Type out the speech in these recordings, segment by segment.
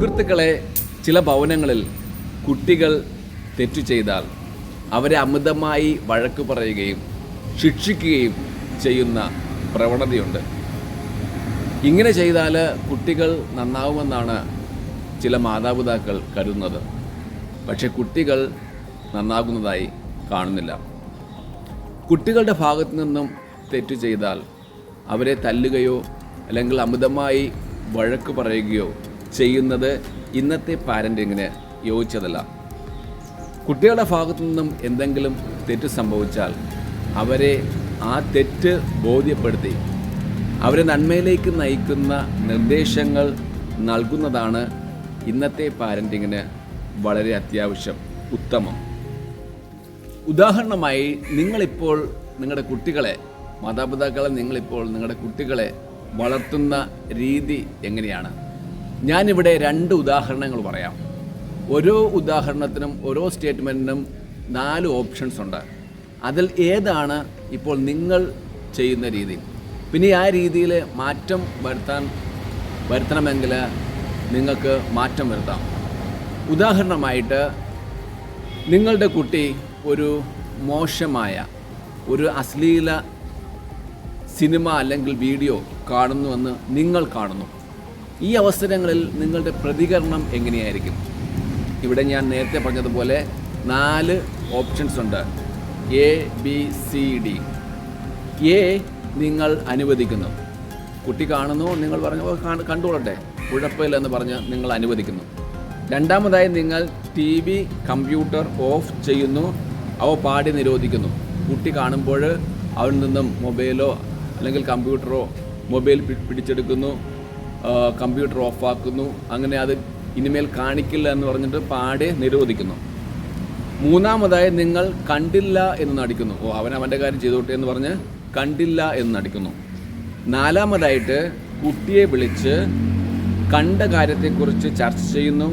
സുഹൃത്തുക്കളെ ചില ഭവനങ്ങളിൽ കുട്ടികൾ തെറ്റു ചെയ്താൽ അവരെ അമിതമായി വഴക്ക് പറയുകയും ശിക്ഷിക്കുകയും ചെയ്യുന്ന പ്രവണതയുണ്ട്. ഇങ്ങനെ ചെയ്താൽ കുട്ടികൾ നന്നാവുമെന്നാണ് ചില മാതാപിതാക്കൾ കരുതുന്നത്. പക്ഷെ കുട്ടികൾ നന്നാകുന്നതായി കാണുന്നില്ല. കുട്ടികളുടെ ഭാഗത്തു നിന്നും തെറ്റു ചെയ്താൽ അവരെ തല്ലുകയോ അല്ലെങ്കിൽ അമിതമായി വഴക്ക് പറയുകയോ ചെയ്യുന്നത് ഇന്നത്തെ പാരന്റിങ്ങിന് യോജിച്ചതല്ല. കുട്ടികളുടെ ഭാഗത്തു നിന്നും എന്തെങ്കിലും തെറ്റ് സംഭവിച്ചാൽ അവരെ ആ തെറ്റ് ബോധ്യപ്പെടുത്തി അവരെ നന്മയിലേക്ക് നയിക്കുന്ന നിർദ്ദേശങ്ങൾ നൽകുന്നതാണ് ഇന്നത്തെ പാരന്റിങ്ങിന് വളരെ അത്യാവശ്യം ഉത്തമം. ഉദാഹരണമായി നിങ്ങളിപ്പോൾ നിങ്ങളുടെ കുട്ടികളെ മാതാപിതാക്കളെ നിങ്ങളിപ്പോൾ നിങ്ങളുടെ കുട്ടികളെ വളർത്തുന്ന രീതി എങ്ങനെയാണ്? ഞാനിവിടെ രണ്ട് ഉദാഹരണങ്ങൾ പറയാം. ഓരോ ഉദാഹരണത്തിനും ഓരോ സ്റ്റേറ്റ്മെന്റിനും നാല് ഓപ്ഷൻസ് ഉണ്ട്. അതിൽ ഏതാണ് ഇപ്പോൾ നിങ്ങൾ ചെയ്യുന്ന രീതി? പിന്നെ ആ രീതിയിൽ മാറ്റം വരുത്താൻ വരുത്തണമെങ്കിൽ നിങ്ങൾക്ക് മാറ്റം വരുത്താം. ഉദാഹരണമായിട്ട് നിങ്ങളുടെ കുട്ടി ഒരു മോശമായ ഒരു അശ്ലീല സിനിമ അല്ലെങ്കിൽ വീഡിയോ കാണുന്നുവെന്ന് നിങ്ങൾ കാണുന്നു. ഈ അവസരങ്ങളിൽ നിങ്ങളുടെ പ്രതികരണം എങ്ങനെയായിരിക്കും? ഇവിടെ ഞാൻ നേരത്തെ പറഞ്ഞതുപോലെ നാല് ഓപ്ഷൻസ് ഉണ്ട്. A B C D A നിങ്ങൾ അനുവദിക്കുന്നു. കുട്ടി കാണുന്നു നിങ്ങൾ പറഞ്ഞു കണ്ടുകൊള്ളട്ടെ കുഴപ്പമില്ല എന്ന് പറഞ്ഞ് നിങ്ങൾ അനുവദിക്കുന്നു. രണ്ടാമതായി നിങ്ങൾ ടി വി കമ്പ്യൂട്ടർ ഓഫ് ചെയ്യുന്നു. അവ പാടി നിരോധിക്കുന്നു. കുട്ടി കാണുമ്പോൾ അവരിൽ നിന്നും മൊബൈലോ അല്ലെങ്കിൽ കമ്പ്യൂട്ടറോ മൊബൈൽ പിടിച്ചെടുക്കുന്നു. കമ്പ്യൂട്ടർ ഓഫാക്കുന്നു. അങ്ങനെ അത് ഇനിമേൽ കാണിക്കില്ല എന്ന് പറഞ്ഞിട്ട് പാടെ നിരോധിക്കുന്നു. മൂന്നാമതായി നിങ്ങൾ കണ്ടില്ല എന്ന് നടിക്കുന്നു. ഓ അവൻ അവന്റെ കാര്യം ചെയ്തോട്ടെ എന്ന് പറഞ്ഞ് കണ്ടില്ല എന്ന് നടിക്കുന്നു. നാലാമതായിട്ട് കുട്ടിയെ വിളിച്ച് കണ്ട കാര്യത്തെക്കുറിച്ച് ചർച്ച ചെയ്യുന്നു.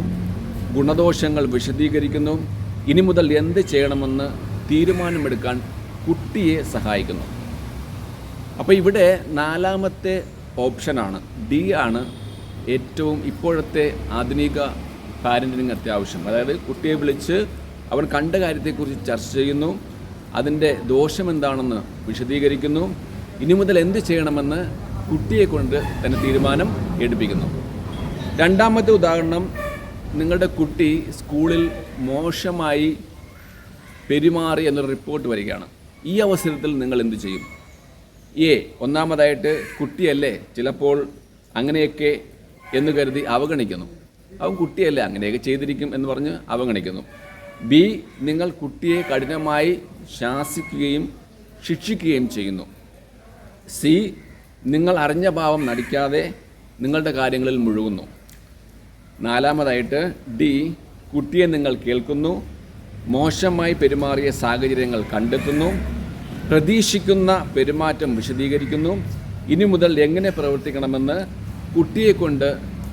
ഗുണദോഷങ്ങൾ വിശദീകരിക്കുന്നു. ഇനി മുതൽ എന്ത് ചെയ്യണമെന്ന് തീരുമാനമെടുക്കാൻ കുട്ടിയെ സഹായിക്കുന്നു. അപ്പോൾ ഇവിടെ നാലാമത്തെ ഓപ്ഷനാണ്. ഡി ആണ് ഏറ്റവും ഇപ്പോഴത്തെ ആധുനിക പാരന്റിങ് അത്യാവശ്യം. അതായത് കുട്ടിയെ വിളിച്ച് അവൻ കണ്ട കാര്യത്തെക്കുറിച്ച് ചർച്ച ചെയ്യുന്നു. അതിന്റെ ദോഷം എന്താണെന്ന് വിശദീകരിക്കുന്നു. ഇനി മുതൽ എന്ത് ചെയ്യണമെന്ന് കുട്ടിയെ കൊണ്ട് തന്നെ തീരുമാനം എടുപ്പിക്കുന്നു. രണ്ടാമത്തെ ഉദാഹരണം നിങ്ങളുടെ കുട്ടി സ്കൂളിൽ മോശമായി പെരുമാറി എന്നൊരു റിപ്പോർട്ട് വരികയാണ്. ഈ അവസരത്തിൽ നിങ്ങൾ എന്ത് ചെയ്യും? എ ഒന്നാമതായിട്ട് കുട്ടിയല്ലേ ചിലപ്പോൾ അങ്ങനെയൊക്കെ എന്ന് കരുതി അവഗണിക്കുന്നു. അവൻ കുട്ടിയല്ലേ അങ്ങനെയൊക്കെ ചെയ്തിരിക്കും എന്ന് പറഞ്ഞ് അവഗണിക്കുന്നു. ബി നിങ്ങൾ കുട്ടിയെ കഠിനമായി ശാസിക്കുകയും ശിക്ഷിക്കുകയും ചെയ്യുന്നു. സി നിങ്ങൾ അറിഞ്ഞ ഭാവം നടിക്കാതെ നിങ്ങളുടെ കാര്യങ്ങളിൽ മുഴുകുന്നു. നാലാമതായിട്ട് ഡി കുട്ടിയെ നിങ്ങൾ കേൾക്കുന്നു മോശമായി പെരുമാറിയ സാഹചര്യങ്ങൾ കണ്ടെത്തുന്നു പ്രതീക്ഷിക്കുന്ന പെരുമാറ്റം വിശദീകരിക്കുന്നു. ഇനി മുതൽ എങ്ങനെ പ്രവർത്തിക്കണമെന്ന് കുട്ടിയെ കൊണ്ട്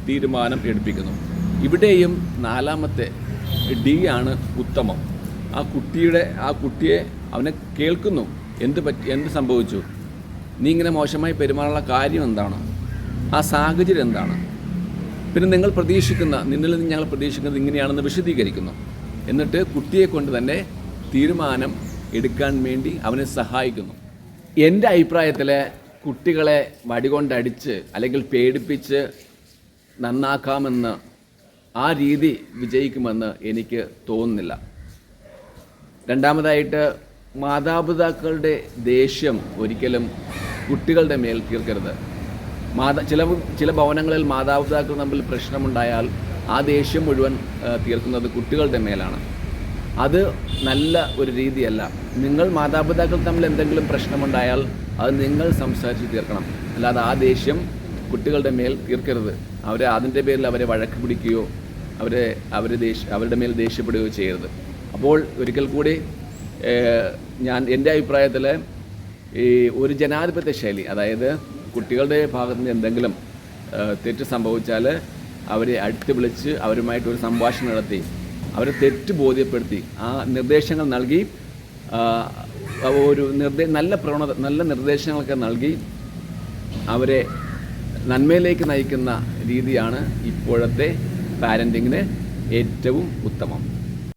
തീരുമാനം എടുപ്പിക്കുന്നു. ഇവിടെയും നാലാമത്തെ ഡി ആണ് ഉത്തമം. ആ കുട്ടിയുടെ ആ കുട്ടിയെ അവനെ കേൾക്കുന്നു. എന്ത് പറ്റി എന്ത് സംഭവിച്ചു? നീ ഇങ്ങനെ മോശമായി പെരുമാറാനുള്ള കാര്യം എന്താണ്? ആ സാഹചര്യം എന്താണ്? പിന്നെ നിങ്ങൾ പ്രതീക്ഷിക്കുന്ന നിന്നിൽ നിന്ന് ഞങ്ങൾ പ്രതീക്ഷിക്കുന്നത് ഇങ്ങനെയാണെന്ന് വിശദീകരിക്കുന്നു. എന്നിട്ട് കുട്ടിയെ കൊണ്ട് തന്നെ തീരുമാനം എടുക്കാൻ വേണ്ടി അവനെ സഹായിക്കുന്നു. എന്റെ അഭിപ്രായത്തിൽ കുട്ടികളെ വടികൊണ്ടടിച്ച് അല്ലെങ്കിൽ പേടിപ്പിച്ച് നന്നാക്കാമെന്ന് ആ രീതി വിജയിക്കുമെന്ന് എനിക്ക് തോന്നുന്നില്ല. രണ്ടാമതായിട്ട് മാതാപിതാക്കളുടെ ദേഷ്യം ഒരിക്കലും കുട്ടികളുടെ മേൽ തീർക്കരുത്. മാതാ ചില ചില ഭവനങ്ങളിൽ മാതാപിതാക്കൾ തമ്മിൽ പ്രശ്നമുണ്ടായാൽ ആ ദേഷ്യം മുഴുവൻ തീർക്കുന്നത് കുട്ടികളുടെ മേലാണ്. അത് നല്ല ഒരു രീതിയല്ല. നിങ്ങൾ മാതാപിതാക്കൾ തമ്മിൽ എന്തെങ്കിലും പ്രശ്നമുണ്ടായാൽ അത് നിങ്ങൾ സംസാരിച്ച് തീർക്കണം. അല്ലാതെ ആ ദേഷ്യം കുട്ടികളുടെ മേൽ തീർക്കരുത്. അവരെ അതിന്റെ പേരിൽ അവരെ വഴക്ക് പിടിക്കുകയോ അവരെ അവരെ ദേഷ്യ അവരുടെ മേൽ ദേഷ്യപ്പെടുകയോ ചെയ്യരുത്. അപ്പോൾ ഒരിക്കൽ കൂടി ഞാൻ എന്റെ അഭിപ്രായത്തിൽ ഈ ഒരു ജനാധിപത്യ ശൈലി അതായത് കുട്ടികളുടെ ഭാഗത്തു നിന്ന് എന്തെങ്കിലും തെറ്റ് സംഭവിച്ചാൽ അവരെ അടുത്ത് വിളിച്ച് അവരുമായിട്ട് ഒരു സംഭാഷണം നടത്തി അവരെ തെറ്റ് ബോധ്യപ്പെടുത്തി. ആ നിർദ്ദേശങ്ങൾ നൽകി ഒരു നിർദ്ദേ നല്ല പ്രവണത നല്ല നിർദ്ദേശങ്ങളൊക്കെ നൽകി അവരെ നന്മയിലേക്ക് നയിക്കുന്ന രീതിയാണ് ഇപ്പോഴത്തെ പാരന്റിങ്ങിന് ഏറ്റവും ഉത്തമം.